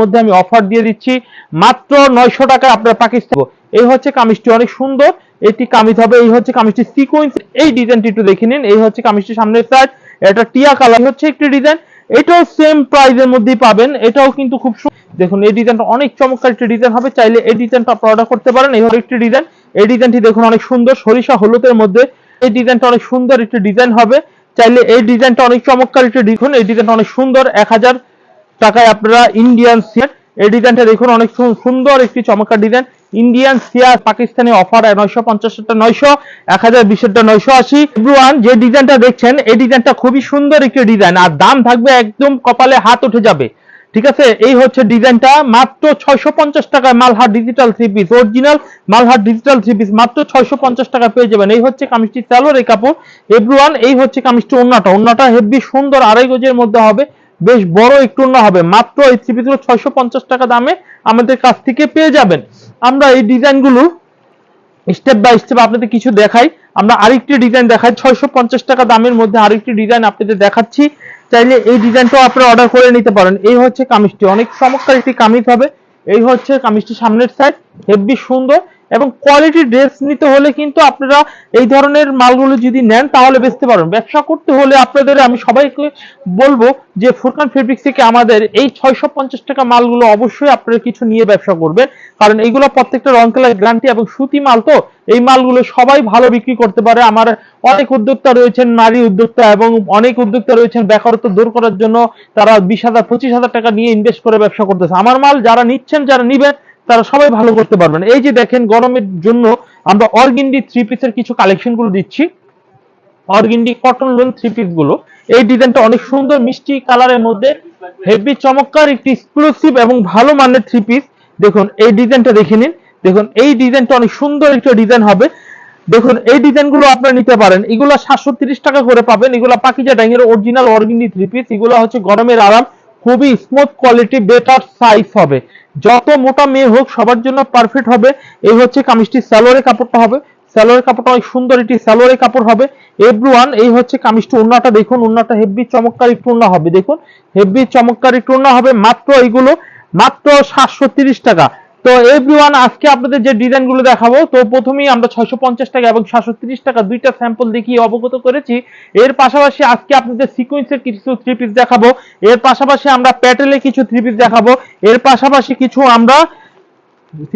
মধ্যে আমি অফার দিয়ে দিচ্ছি। মাত্র নয়শো টাকায় আপনার পাকিস্তান এই হচ্ছে কামিজটি অনেক সুন্দর। এটি কামিজ হবে, এই হচ্ছে কামিজটি সিকোয়েন্স এই ডিজাইনটি একটু দেখে নিন। এই হচ্ছে কামিজটি সামনের সাইড এটা টিয়া কালার হচ্ছে একটি ডিজাইন এটাও সেম প্রাইজের মধ্যেই পাবেন। এটাও কিন্তু খুব দেখুন, এই ডিজাইনটা অনেক চমৎকার একটি ডিজাইন হবে। চাইলে এই ডিজাইনটা আপনারা অর্ডার করতে পারেন। এই হলো একটি ডিজাইন এই ডিজাইনটি দেখুন, অনেক সুন্দর। সরিষা, হলুদের মধ্যে। এই ডিজাইনটা অনেক সুন্দর একটি ডিজাইন হবে। চাইলে এই ডিজাইনটা অনেক চমৎকার একটি দেখুন, এই ডিজাইনটা অনেক সুন্দর। এক হাজার টাকায় আপনারা ইন্ডিয়ান সিয়ার এই ডিজাইনটা দেখুন, অনেক সুন্দর একটি চমৎকার ডিজাইন ইন্ডিয়ান সিয়ার পাকিস্তানি অফার নয়শো পঞ্চাশটা নয়শো, এক হাজার বিশেরটা নয়শো আশি। এভরিওয়ান যে ডিজাইনটা দেখছেন, এই ডিজাইনটা খুবই সুন্দর একটি ডিজাইন আর দাম থাকবে একদম কপালে হাত উঠে যাবে। ঠিক আছে? এই হচ্ছে ডিজাইনটা মাত্র ছয়শো পঞ্চাশ টাকায় Malhar digital three piece original Malhar digital three piece মাত্র ছয়শো পঞ্চাশ টাকা পেয়ে যাবেন। এই হচ্ছে কামিজটি সালোয়ার এই কাপড়। এভরিওয়ান এই হচ্ছে কামিজটি ওন্নাটা। ওন্নাটা হেভি সুন্দর, আড়াই গজের মধ্যে হবে। বেশ বড় একটু না হবে। মাত্র এই থ্রি পিসগুলো ছয়শো পঞ্চাশ টাকা দামে আমাদের কাছ থেকে পেয়ে যাবেন। আমরা এই ডিজাইনগুলো স্টেপ বাই স্টেপ আপনাদের কিছু দেখাই। আমরা আরেকটি ডিজাইন দেখাই। ছয়শো পঞ্চাশ টাকা দামের মধ্যে আরেকটি ডিজাইন আপনাদের দেখাচ্ছি। চাইলে এই ডিজাইনটাও আপনারা অর্ডার করে নিতে পারেন। এই হচ্ছে কামিজটি। অনেক চমৎকার একটি কামিজ হবে। এই হচ্ছে কামিজটি সামনের সাইড হেভি সুন্দর। এবং কোয়ালিটি ড্রেস নিতে হলে কিন্তু আপনারা এই ধরনের মালগুলো যদি নেন, তাহলে বেচতে পারবেন। ব্যবসা করতে হলে আপনাদের, আমি সবাইকে বলব যে ফুরকান ফেব্রিক্স থেকে আমাদের এই ছয়শো পঞ্চাশ টাকা মালগুলো অবশ্যই আপনারা কিছু নিয়ে ব্যবসা করবেন। কারণ এইগুলো প্রত্যেকটা রং কালার গ্যারান্টি এবং সুতি মাল তো, এই মালগুলো সবাই ভালো বিক্রি করতে পারে। আমার অনেক উদ্যোক্তা রয়েছেন, নারী উদ্যোক্তা এবং অনেক উদ্যোক্তা রয়েছেন, বেকারত্ব দূর করার জন্য তারা বিশ হাজার, পঁচিশ হাজার টাকা নিয়ে ইনভেস্ট করে ব্যবসা করতেছে। আমার মাল যারা নিচ্ছেন, যারা নিবেন তারা সবাই ভালো করতে পারবেন এই যে দেখেন, গরমের জন্য আমরা অর্গিন্ডি থ্রি পিসের কিছু কালেকশনগুলো দিচ্ছি। অর্গিন্ডি কটন লোন থ্রি পিসগুলো। এই ডিজাইনটা অনেক সুন্দর, মিষ্টি কালারের মধ্যে, হেভি চমৎকার, একটি এক্সক্লুসিভ এবং ভালো মানের থ্রি পিস দেখুন, এই ডিজাইনটা দেখে নিন। দেখুন, এই ডিজাইনটা অনেক সুন্দর একটা ডিজাইন হবে। দেখুন, এই ডিজাইনগুলো আপনারা নিতে পারেন। এগুলো সাতশো তিরিশ টাকা করে পাবেন। এগুলো পাকিজা ডাইংয়ের অরিজিনাল অর্গিন্ডি থ্রি পিস এগুলো হচ্ছে গরমের আরাম, খুবই স্মুথ কোয়ালিটি বেটার সাইজ হবে। যত মোটা মেয়ে হোক, সবার জন্য পারফেক্ট হবে। এই হচ্ছে কামিজটি স্যালোয়ারের কাপড়টা হবে। স্যালোয়ারের কাপড়টা অনেক সুন্দর, এটি স্যালোয়ারের কাপড় হবে। এভরিওয়ান এই হচ্ছে কামিজটি উন্নাটা দেখুন উন্নাটা হেভি চমৎকার একটু উন্না হবে, দেখুন। হেভি চমৎকার একটু উন্না হবে, মাত্র এইগুলো, মাত্র সাতশো টাকা। তো এভরিওয়ান আজকে আপনাদের যে ডিজাইনগুলো দেখাবো, তো প্রথমেই আমরা ছয়শো পঞ্চাশ টাকা এবং সাতশো তিরিশ টাকা দুইটা স্যাম্পল দেখিয়ে অবগত করেছি। এর পাশাপাশি আজকে আপনাদের সিকোয়েন্সের কিছু থ্রি পিস দেখাবো। এর পাশাপাশি আমরা প্যাটেলের কিছু থ্রি পিস দেখাবো। এর পাশাপাশি কিছু আমরা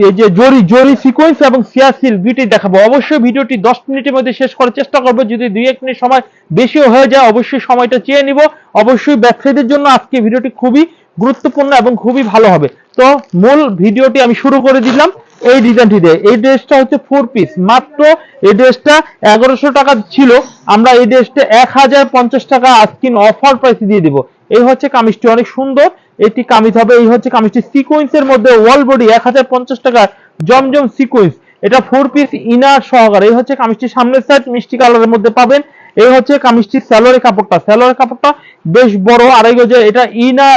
এই যে জরি জরি সিকোয়েন্স এবং সিয়াসিল দুইটি দেখাবো। অবশ্যই ভিডিওটি দশ মিনিটের মধ্যে শেষ করার চেষ্টা করব। যদি দুই এক মিনিট সময় বেশিও হয়ে যায়, অবশ্যই সময়টা চেয়ে নিব। অবশ্যই ব্যবসায়ীদের জন্য আজকে ভিডিওটি খুবই গুরুত্বপূর্ণ এবং খুবই ভালো হবে। তো মূল ভিডিওটি আমি শুরু করে দিলাম এই ডিজাইনটি দিয়ে এই ড্রেসটা হচ্ছে ফোর পিস মাত্র এই ড্রেসটা এগারোশো টাকা ছিল। আমরা এই ড্রেসটা এক হাজার পঞ্চাশ টাকা আজকিন অফার প্রাইসে দিয়ে দিব। এই হচ্ছে কামিজটি অনেক সুন্দর। এটি কামিজ হবে, এই হচ্ছে কামিজটি সিকোয়েন্সের মধ্যে ওয়াল বডি এক হাজার পঞ্চাশ টাকা জমজম সিকোয়েন্স এটা ফোর পিস ইনার সহকারে। এই হচ্ছে কামিজটি সামনের সাইড মিষ্টি কালারের মধ্যে পাবেন। এই হচ্ছে কামিজটি স্যালোয়ারের কাপড়টা। স্যালোয়ারের কাপড়টা বেশ বড়, আড়াই গজে। এটা ইনা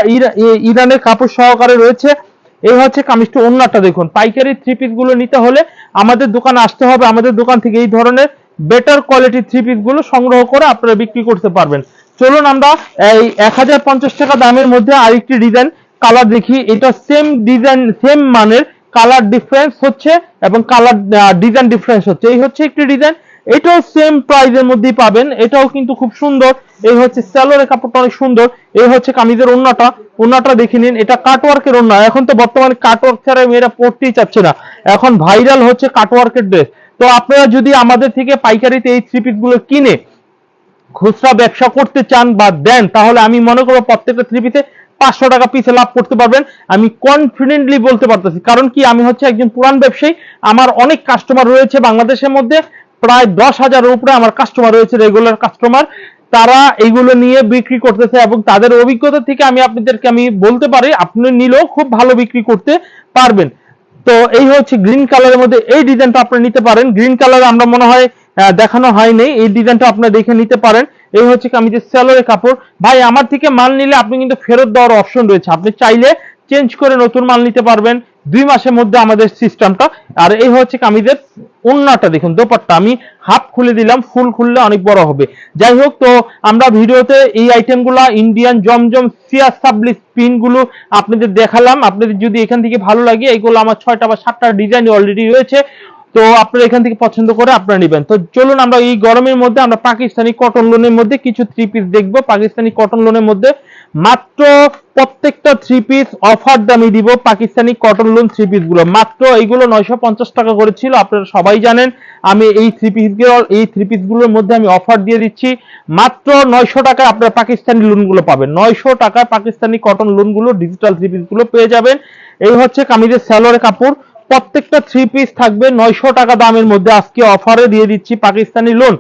ইরানের কাপড় সহকারে রয়েছে। এই হচ্ছে কামিজটি, অন্যটা দেখুন। পাইকারি থ্রি পিসগুলো নিতে হলে আমাদের দোকানে আসতে হবে। আমাদের দোকান থেকে এই ধরনের বেটার কোয়ালিটি থ্রি পিসগুলো সংগ্রহ করে আপনারা বিক্রি করতে পারবেন। চলুন আমরা এই এক হাজার পঞ্চাশ টাকা দামের মধ্যে আরেকটি ডিজাইন কালার দেখি। এটা সেম ডিজাইন সেম মানের কালার ডিফারেন্স হচ্ছে এবং কালার ডিজাইন ডিফারেন্স হচ্ছে। এই হচ্ছে একটি ডিজাইন এটাও সেম প্রাইজের মধ্যেই পাবেন। এটাও কিন্তু খুব সুন্দর। এই হচ্ছে স্যালোরের কাপড়টা অনেক সুন্দর। এই হচ্ছে কামিজের ওন্নাটা। ওন্নাটা দেখে নিন। এটা কাটওয়ার্কের ওন্না। এখন তো বর্তমানে কাটওয়ার্ক ছাড়া মেয়েরা পড়তেই চাচ্ছে না। এখন ভাইরাল হচ্ছে কাটওয়ার্কের ড্রেস তো আপনারা যদি আমাদের থেকে পাইকারিতে এই থ্রি পিসগুলো কিনে খুচরা ব্যবসা করতে চান বা দেন, তাহলে আমি মনে করব প্রত্যেকটা থ্রি পিসে পাঁচশো টাকা পিসে লাভ করতে পারবেন। আমি কনফিডেন্টলি বলতে পারতেছি। কারণ কি? আমি হচ্ছে একজন পুরান ব্যবসায়ী। আমার অনেক কাস্টমার রয়েছে বাংলাদেশের মধ্যে। প্রায় দশ হাজারের উপরে আমার কাস্টমার রয়েছে রেগুলার কাস্টমার তারা এইগুলো নিয়ে বিক্রি করতেছে এবং তাদের অভিজ্ঞতা থেকে আমি আপনাদেরকে আমি বলতে পারি, আপনি নিলেও খুব ভালো বিক্রি করতে পারবেন। তো এই হচ্ছে গ্রিন কালারের মধ্যে এই ডিজাইনটা আপনি নিতে পারেন। গ্রিন কালার আমরা মনে হয় দেখানো হয়নি। এই ডিজাইনটা আপনি দেখে নিতে পারেন। এই হচ্ছে আমি যে স্যালোরের কাপড়, ভাই আমার থেকে মাল নিলে আপনি কিন্তু ফেরত দেওয়ার অপশন রয়েছে। আপনি চাইলে চেঞ্জ করে নতুন মাল নিতে পারবেন। দুই মাসের মধ্যে আমাদের সিস্টেমটা আর এই হচ্ছে কামিজের অন্যটা দেখুন দোপাট্টা। আমি হাফ খুলে দিলাম, ফুল খুললে অনেক বড় হবে। যাই হোক, তো আমরা ভিডিওতে এই আইটেমগুলো ইন্ডিয়ান জমজম সিয়া সাবলিস পিনগুলো আপনাদের দেখালাম। আপনাদের যদি এখান থেকে ভালো লাগে, এগুলো আমার ছয়টা বা সাতটা ডিজাইন অলরেডি রয়েছে। তো আপনারা এখান থেকে পছন্দ করে আপনারা নেবেন। তো চলুন আমরা এই গরমের মধ্যে আমরা পাকিস্তানি কটন লোনের মধ্যে কিছু থ্রি পিস দেখব। পাকিস্তানি কটন লোনের মধ্যে মাত্র প্রত্যেকটা থ্রি পিস অফার দামে দিব, পাকিস্তানি কটন লোন থ্রি পিসগুলো। মাত্র এইগুলো নয়শো পঞ্চাশ টাকা করে ছিল, আপনারা সবাই জানেন। আমি এই থ্রি পিস এই থ্রি পিসগুলোর মধ্যে আমি অফার দিয়ে দিচ্ছি। মাত্র নয়শো টাকায় আপনারা পাকিস্তানি লোনগুলো পাবেন। নয়শো টাকায় পাকিস্তানি কটন লোনগুলো ডিজিটাল থ্রি পিসগুলো পেয়ে যাবেন। এই হচ্ছে কামিজের স্যালোয়ারের কাপড়। প্রত্যেকটা থ্রি পিস থাকবে নয়শো টাকা দামের মধ্যে আজকে অফারে দিয়ে দিচ্ছি পাকিস্তানি লোন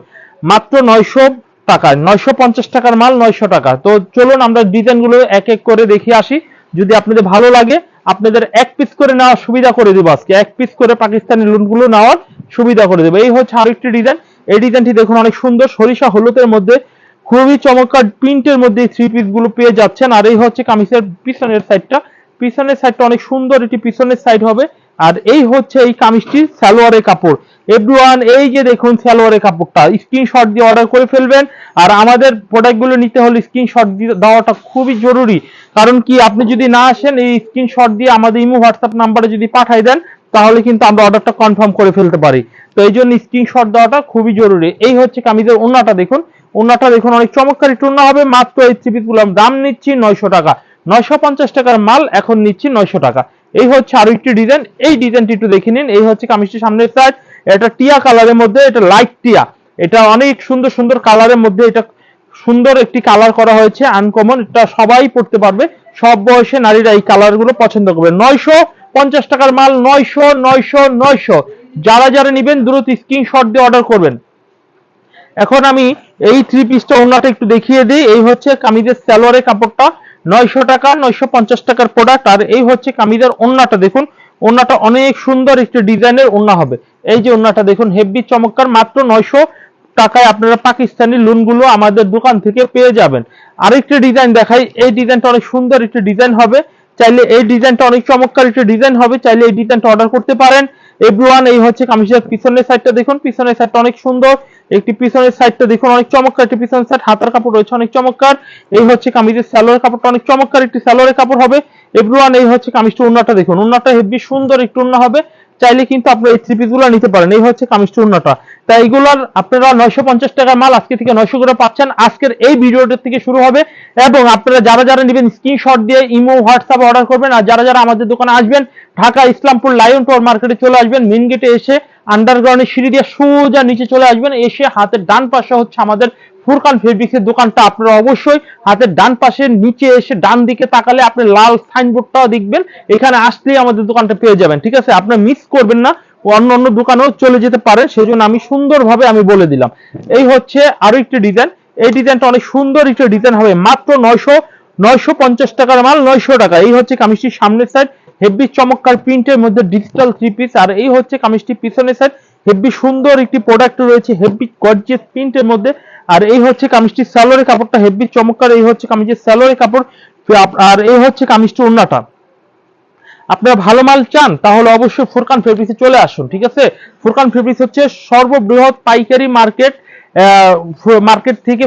মাত্র নয়শো টাকায়। নয়শো পঞ্চাশ টাকার মাল নয়শো টাকা। তো চলুন আমরা ডিজাইনগুলো এক এক করে দেখে আসি। যদি আপনাদের ভালো লাগে, আপনাদের এক পিস করে নেওয়ার সুবিধা করে দেবো আজকে। এক পিস করে পাকিস্তানি লোনগুলো নেওয়ার সুবিধা করে দেবো। এই হচ্ছে আরেকটি ডিজাইন। এই ডিজাইনটি দেখুন অনেক সুন্দর। সরিষা, হলুদের মধ্যে খুবই চমৎকার প্রিন্টের মধ্যে থ্রি পিসগুলো পেয়ে যাচ্ছেন। আর এই হচ্ছে কামিজের পিছনের সাইডটা পিছনের সাইডটা অনেক সুন্দর। এটি পিছনের সাইড হবে। আর এই হচ্ছে এই কামিজটির সালোয়ারের কাপড়। এভরিওয়ান এই যে দেখুন সালোয়ারের কাপড়টা স্ক্রিনশট দিয়ে অর্ডার করে ফেলবেন। আর আমাদের প্রোডাক্টগুলো নিতে হলে স্ক্রিনশট দেওয়াটা খুবই জরুরি। কারণ কি, আপনি যদি না আসেন, এই স্ক্রিনশট দিয়ে আমাদের ইমো হোয়াটসঅ্যাপ নাম্বারে যদি পাঠাই দেন, তাহলে কিন্তু আমরা অর্ডারটা কনফার্ম করে ফেলতে পারি। তো এই জন্য স্ক্রিনশট দেওয়াটা খুবই জরুরি। এই হচ্ছে কামিজের ওন্নাটা দেখুন। ওনাটা দেখুন, অনেক চমৎকার। একটু হবে, মাত্র এই থ্রি দাম নিচ্ছি নয়শো টাকা। নয়শো পঞ্চাশ টাকার মাল, এখন নিচ্ছি নয়শো টাকা। এই হচ্ছে আরও একটি ডিজাইন এই ডিজাইনটি একটু দেখে নিন। এই হচ্ছে কামিজটির সামনের সাইড এটা টিয়া কালারের মধ্যে, এটা লাইট টিয়া। এটা অনেক সুন্দর সুন্দর কালারের মধ্যে এটা সুন্দর একটি কালার করা হয়েছে আনকমন এটা সবাই পড়তে পারবে। সব বয়সে নারীরা এই কালারগুলো পছন্দ করবে। নয়শো পঞ্চাশ টাকার মাল, নয়শো নয়শো নয়শো। যারা যারা নিবেন, দ্রুত স্ক্রিনশট দিয়ে অর্ডার করবেন। এখন আমি এই থ্রি পিসটা ওনাটা একটু দেখিয়ে দিই। এই হচ্ছে কামিজের সালোয়ারের কাপড়টা। নয়শো টাকা, নয়শো পঞ্চাশ টাকার প্রোডাক্ট আর এই হচ্ছে কামিজের ওন্নাটা, দেখুন। ওন্নাটা অনেক সুন্দর একটি ডিজাইনের ওন্না হবে। এই যে ওন্নাটা, দেখুন, হেভি চমৎকার। মাত্র নয়শো টাকায় আপনারা পাকিস্তানি লোনগুলো আমাদের দোকান থেকে পেয়ে যাবেন। আরেকটি ডিজাইন দেখাই। এই ডিজাইনটা অনেক সুন্দর একটি ডিজাইন হবে। চাইলে এই ডিজাইনটা অনেক চমৎকার একটি ডিজাইন হবে। চাইলে এই ডিজাইনটা অর্ডার করতে পারেন। এভরিওয়ান এই হচ্ছে কামিজের পিছনের সাইডটা দেখুন। পিছনের সাইডটা অনেক সুন্দর। একটি পিছনের সাইডটা দেখুন, অনেক চমৎকার। একটি পিছনের সাইড হাতার কাপড় রয়েছে, অনেক চমৎকার। এই হচ্ছে কামিজের স্যালোয়ার কাপড়টা, অনেক চমৎকার। একটি স্যালোয়ারের কাপড় হবে। এভরিওয়ান এই হচ্ছে কামিজটা উন্নাটা দেখুন। উন্নাটা হেভি সুন্দর একটু উন্না হবে। চাইলে কিন্তু আপনারা এই থ্রি পিসগুলো নিতে পারেন। এই হচ্ছে কামিজটি তাই এইগুলোর আপনারা নয়শো পঞ্চাশ টাকার মাল আজকে থেকে নয়শো করে পাচ্ছেন। আজকের এই ভিডিওটার থেকে শুরু হবে এবং আপনারা যারা যারা নেবেন স্ক্রিনশট দিয়ে ইমো হোয়াটসঅ্যাপ অর্ডার করবেন। আর যারা যারা আমাদের দোকানে আসবেন, ঢাকা ইসলামপুর লায়ন টোর মার্কেটে চলে আসবেন মেন গেটে এসে আন্ডারগ্রাউন্ডের সিঁড়ি দিয়ে সোজা নিচে চলে আসবেন। এসে হাতের ডান পাশে হচ্ছে আমাদের ফুরকান ফেব্রিক্সের দোকানটা। আপনারা অবশ্যই হাতের ডান পাশে নিচে এসে ডান দিকে তাকালে আপনি লাল সাইনবোর্ডটাও দেখবেন। এখানে আসলেই আমাদের দোকানটা পেয়ে যাবেন, ঠিক আছে? আপনারা মিস করবেন না। অন্য অন্য দোকানেও চলে যেতে পারেন। সেই জন্য আমি সুন্দরভাবে আমি বলে দিলাম। এই হচ্ছে আরও একটি ডিজাইন এই ডিজাইনটা অনেক সুন্দর একটি ডিজাইন হবে। মাত্র নয়শো নয়শো পঞ্চাশ টাকার মাল, নয়শো টাকা। এই হচ্ছে কামিজটির সামনের সাইড হেভি চমৎকার প্রিন্টের মধ্যে ডিজিটাল থ্রি পিস আর এই হচ্ছে কামিজটি পিছনের সাইড হেভি সুন্দর একটি প্রোডাক্ট রয়েছে হেভি গর্জিয়াস প্রিন্টের মধ্যে। আর এই হচ্ছে কামিজটির স্যালোরের কাপড়টা হেভি চমৎকার, এই হচ্ছে কামিজের স্যালোরের কাপড়। আর এই হচ্ছে কামিজটি ওন্নাটা আপনারা ভালো মাল চান, তাহলে অবশ্যই ফুরকান ফেব্রিক্সে চলে আসুন, ঠিক আছে? ফুরকান ফেব্রিক্স হচ্ছে সর্ববৃহৎ পাইকারি মার্কেট মার্কেট থেকে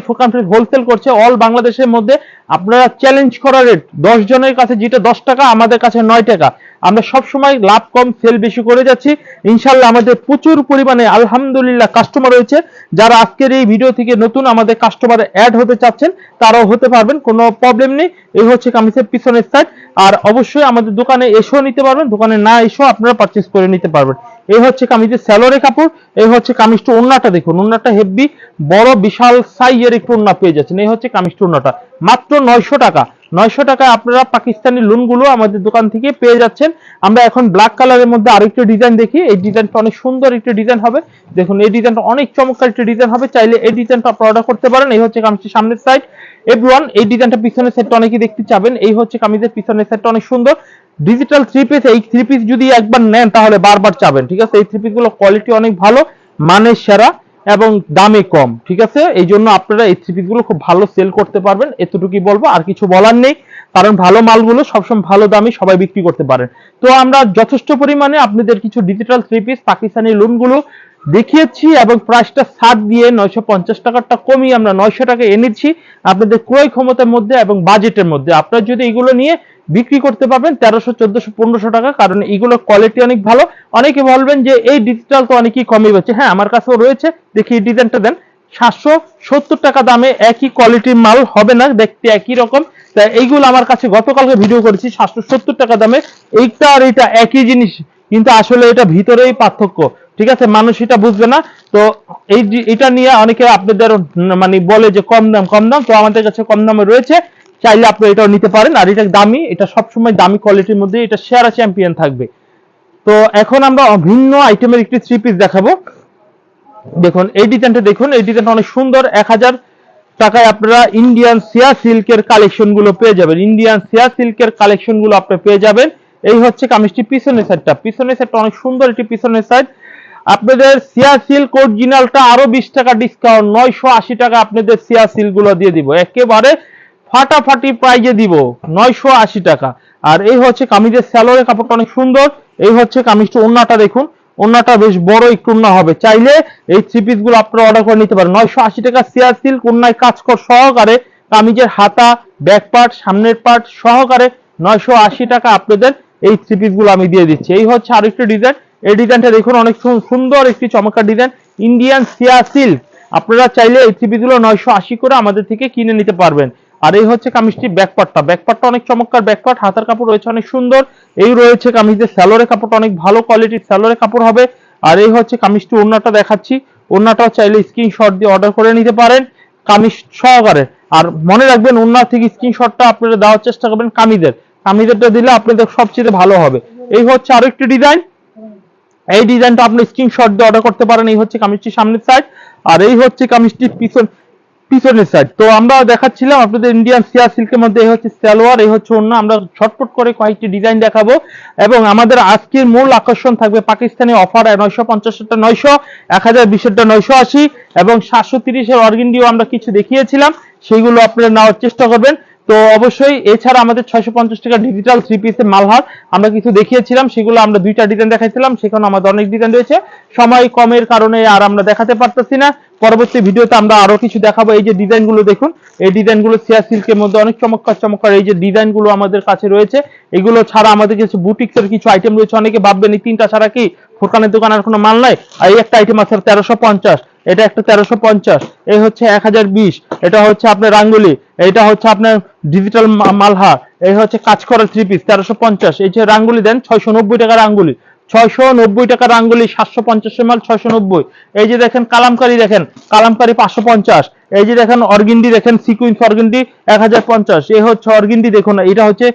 হোলসেল করছে অল বাংলাদেশের মধ্যে। আপনারা চ্যালেঞ্জ করা রেট দশ জনের কাছে যেটা দশ টাকা, আমাদের কাছে নয় টাকা। আমরা সব সময় লাভ কম সেল বেশি করে যাচ্ছি। ইনশাল্লাহ আমাদের প্রচুর পরিমাণে, আলহামদুলিল্লাহ কাস্টমার রয়েছে। যারা আজকের এই ভিডিও থেকে নতুন, আমাদের কাস্টমার অ্যাড হতে চাচ্ছেন, তারাও হতে পারবেন, কোনো প্রবলেম নেই। এই হচ্ছে কামিজের পিছনের সাইড আর অবশ্যই আমাদের দোকানে এসেও নিতে পারবেন, দোকানে না এসেও আপনারা পারচেস করে নিতে পারবেন। এই হচ্ছে কামিজের স্যালোরে কাপড়, এই হচ্ছে কামিজটা ওন্নাটা দেখুন, ওন্নাটা হেভি, বড়, বিশাল সাইজের একটু ওন্না পেয়ে যাচ্ছেন। এই হচ্ছে কামিজটা ওন্নাটা, মাত্র নয়শো টাকা। নয়শো টাকায় আপনারা পাকিস্তানি লোনগুলো আমাদের দোকান থেকে পেয়ে যাচ্ছেন। আমরা এখন ব্ল্যাক কালারের মধ্যে আরেকটি ডিজাইন দেখি, এই ডিজাইনটা অনেক সুন্দর একটি ডিজাইন হবে। দেখুন, এই ডিজাইনটা অনেক চমৎকার একটি ডিজাইন হবে, চাইলে এই ডিজাইনটা আপনারা অর্ডার করতে পারেন। এই হচ্ছে কামিজটি সামনের সাইড এভরিওয়ান এই ডিজাইনটা পিছনের সাইডটা অনেকেই দেখতে চাবেন। এই হচ্ছে কামিজের পিছনের সাইডটা অনেক সুন্দর। ডিজিটাল থ্রি পিস এই থ্রি পিস যদি একবার নেন তাহলে বারবার চাবেন, ঠিক আছে? এই থ্রি পিসগুলো কোয়ালিটি অনেক ভালো মানের সেরা এবং দামে কম, ঠিক আছে? এই জন্য আপনারা এই থ্রি পিসগুলো খুব ভালো সেল করতে পারবেন, এতটুকুই বলব, আর কিছু বলার নেই, কারণ ভালো মালগুলো সবসময় ভালো দামে সবাই বিক্রি করতে পারেন তো আমরা যথেষ্ট পরিমাণে আপনাদের কিছু ডিজিটাল থ্রি পিস পাকিস্তানি লোনগুলো দেখিয়েছি এবং প্রাইসটা সাত দিয়ে নয়শো পঞ্চাশ টাকারটা কমিয়ে আমরা নয়শো টাকা এনেছি, আপনাদের ক্রয় ক্ষমতার মধ্যে এবং বাজেটের মধ্যে। আপনারা যদি এগুলো নিয়ে বিক্রি করতে পারবেন তেরোশো, চোদ্দশো, পনেরোশো টাকা। কারণ এগুলো কোয়ালিটি অনেক ভালো। অনেকে বলবেন যে এই ডিজিটাল তো অনেকেই কমে পাচ্ছে হ্যাঁ আমার কাছেও রয়েছে। দেখি এই ডিজাইনটা দেন। সাতশো সত্তর টাকা দামে একই কোয়ালিটির মাল হবে না, দেখতে একই রকম। তা এইগুলো আমার কাছে গতকালকে ভিডিও করেছি, সাতশো সত্তর টাকা দামে। এইটা আর এইটা একই জিনিস, কিন্তু আসলে এটা ভিতরেই পার্থক্য। ঠিক আছে? মানুষ এটা বুঝবে না। তো এই এটা নিয়ে অনেকে আপনাদের মানে বলে যে কম দাম কম দাম। তো আমাদের কাছে কম দামে রয়েছে। চাইলে আপনি এটাও নিতে পারেন। আর এটা দামি, এটা সবসময় দামি কোয়ালিটির মধ্যে এটা সেরা চ্যাম্পিয়ন থাকবে। তো এখন আমরা ভিন্ন আইটেমের একটি থ্রি পিস দেখাবো। দেখুন, এই ডিজাইনটা দেখুন, এই ডিজাইনটা অনেক সুন্দর। এক হাজার টাকায় আপনারা ইন্ডিয়ান সিয়া সিল্কের কালেকশনগুলো পেয়ে যাবেন। ইন্ডিয়ান সিয়া সিল্কের কালেকশনগুলো আপনি পেয়ে যাবেন। এই হচ্ছে কামিজটি পিছনের সাইডটা পিছনের সাইডটা অনেক সুন্দর একটি পিছনের সাইড আপনাদের সিয়া সিল্ক অরিজিনালটা আরও বিশ টাকা ডিসকাউন্ট নয়শো আশি টাকা আপনাদের সিয়া সিল্কগুলো দিয়ে দিব। একেবারে ফাটাফাটি প্রাইজে দিব, নয়শো আশি টাকা। আর এই হচ্ছে কামিজের স্যালোয়ারের কাপড়টা অনেক সুন্দর। এই হচ্ছে কামিজটা ওন্নাটা দেখুন। ওন্নাটা বেশ বড় একটু ওন্না হবে। চাইলে এই থ্রি পিসগুলো আপনারা অর্ডার করে নিতে পারেন। নয়শো আশি টাকা সিয়ার সিল্ক ওন্নায় কাজ কর সহকারে কামিজের হাতা ব্যাক পার্ট সামনের পার্ট সহকারে নয়শো আশি টাকা আপনাদের এই থ্রি পিসগুলো আমি দিয়ে দিচ্ছি। এই হচ্ছে আরেকটি ডিজাইন এই ডিজাইনটা দেখুন, অনেক সুন্দর একটি চমৎকার ডিজাইন ইন্ডিয়ান সিয়া সিল্ক আপনারা চাইলে এই থ্রি পিসগুলো নয়শো আশি করে আমাদের থেকে কিনে নিতে পারবেন। আর এই হচ্ছে কামিজটি ব্যাকপার্টটা ব্যাকপার্টটা অনেক চমৎকার ব্যাকপার্ট হাতার কাপড় রয়েছে অনেক সুন্দর। এই রয়েছে কামিজের স্যালোরের কাপড়টা, অনেক ভালো কোয়ালিটির স্যালোরের কাপড় হবে। আর এই হচ্ছে কামিজটি ওড়নাটা দেখাচ্ছি। ওড়নাটাও চাইলে স্ক্রিনশট দিয়ে অর্ডার করে নিতে পারেন কামিজ সহকারে। আর মনে রাখবেন, ওড়না থেকে স্ক্রিনশটটা আপনারা দেওয়ার চেষ্টা করবেন কামিজের। কামিজেরটা দিলে আপনাদের সবচেয়ে ভালো হবে। এই হচ্ছে আরেকটি ডিজাইন এই ডিজাইনটা আপনি স্ক্রিনশট দিয়ে অর্ডার করতে পারেন। এই হচ্ছে কামিজটির সামনের সাইড আর এই হচ্ছে কামিজটির পিছন পিছনের সাইড তো আমরা দেখাচ্ছিলাম আপনাদের ইন্ডিয়ান সিয়া সিল্কের মধ্যে, এই হচ্ছে সালোয়ার, এই হচ্ছে অন্য আমরা ছটফট করে কয়েকটি ডিজাইন দেখাবো। এবং আমাদের আজকের মূল আকর্ষণ থাকবে পাকিস্তানি অফার নয়শো পঞ্চাশটা নয়শো, এক হাজার বিশেরটা নয়শো আশি, এবং সাতশো তিরিশের অর্গিনডিও আমরা কিছু দেখিয়েছিলাম। সেইগুলো আপনারা নেওয়ার চেষ্টা করবেন। তো অবশ্যই এছাড়া আমাদের ছয়শো পঞ্চাশ টাকা ডিজিটাল থ্রি পিসের মালহার আমরা কিছু দেখিয়েছিলাম, সেগুলো আমরা দুইটা ডিজাইন দেখাইছিলাম, সেখানে আমাদের অনেক ডিজাইন রয়েছে। সময় কমের কারণে আর আমরা দেখাতে পারতেছি না। পরবর্তী ভিডিওতে আমরা আরও কিছু দেখাবো। এই যে ডিজাইনগুলো দেখুন, এই ডিজাইনগুলো সিয়া সিল্কের মধ্যে অনেক চমৎকার চমৎকার এই যে ডিজাইনগুলো আমাদের কাছে রয়েছে। এগুলো ছাড়া আমাদের কিছু বুটিক্স এর কিছু আইটেম রয়েছে। অনেকে ভাববেন এই তিনটা ছাড়া কি ফোরকানের দোকান আর কোনো মাল নাই? আর এই একটা আইটেম আছে তেরোশো পঞ্চাশ। এটা একটা তেরোশো পঞ্চাশ, এই হচ্ছে এক হাজার বিশ, এটা হচ্ছে আপনার রাঙ্গুলি এটা হচ্ছে আপনার ডিজিটাল মালহার এই হচ্ছে কাজ করা থ্রি পিস তেরোশো পঞ্চাশ, এই যে রাঙ্গুলি দেন, ছয়শো নব্বই টাকার আঙ্গুলি ছয়শো নব্বই টাকার আঙ্গুলি সাতশো পঞ্চাশের মাল ছয়শো নব্বই, এই যে দেখেন কালামকারি দেখেন, কালামকারি পাঁচশো পঞ্চাশ, এই যে দেখেন অর্গিন্ডি দেখেন সিকুইন্স অর্গিন্ডি এক হাজার পঞ্চাশ, এই হচ্ছে অর্গিন্ডি দেখুন এটা হচ্ছে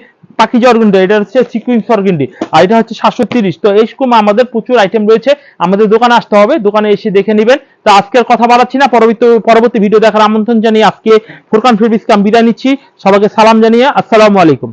পাখিজ অর্গিন্ডি এটা হচ্ছে সিকুইন্স অর্গিন্ডি আর এটা হচ্ছে সাতশো তিরিশ তো এইরকম আমাদের প্রচুর আইটেম রয়েছে, আমাদের দোকানে আসতে হবে, দোকানে এসে দেখে নেবেন। তো আজকের কথা বাড়াচ্ছি না, পরবর্তী পরবর্তী ভিডিও দেখার আমন্ত্রণ জানিয়ে আজকে ফুরকান ফিরবিসকে আমি বিদায় নিচ্ছি, সবাইকে সালাম জানিয়ে আসসালামু আলাইকুম।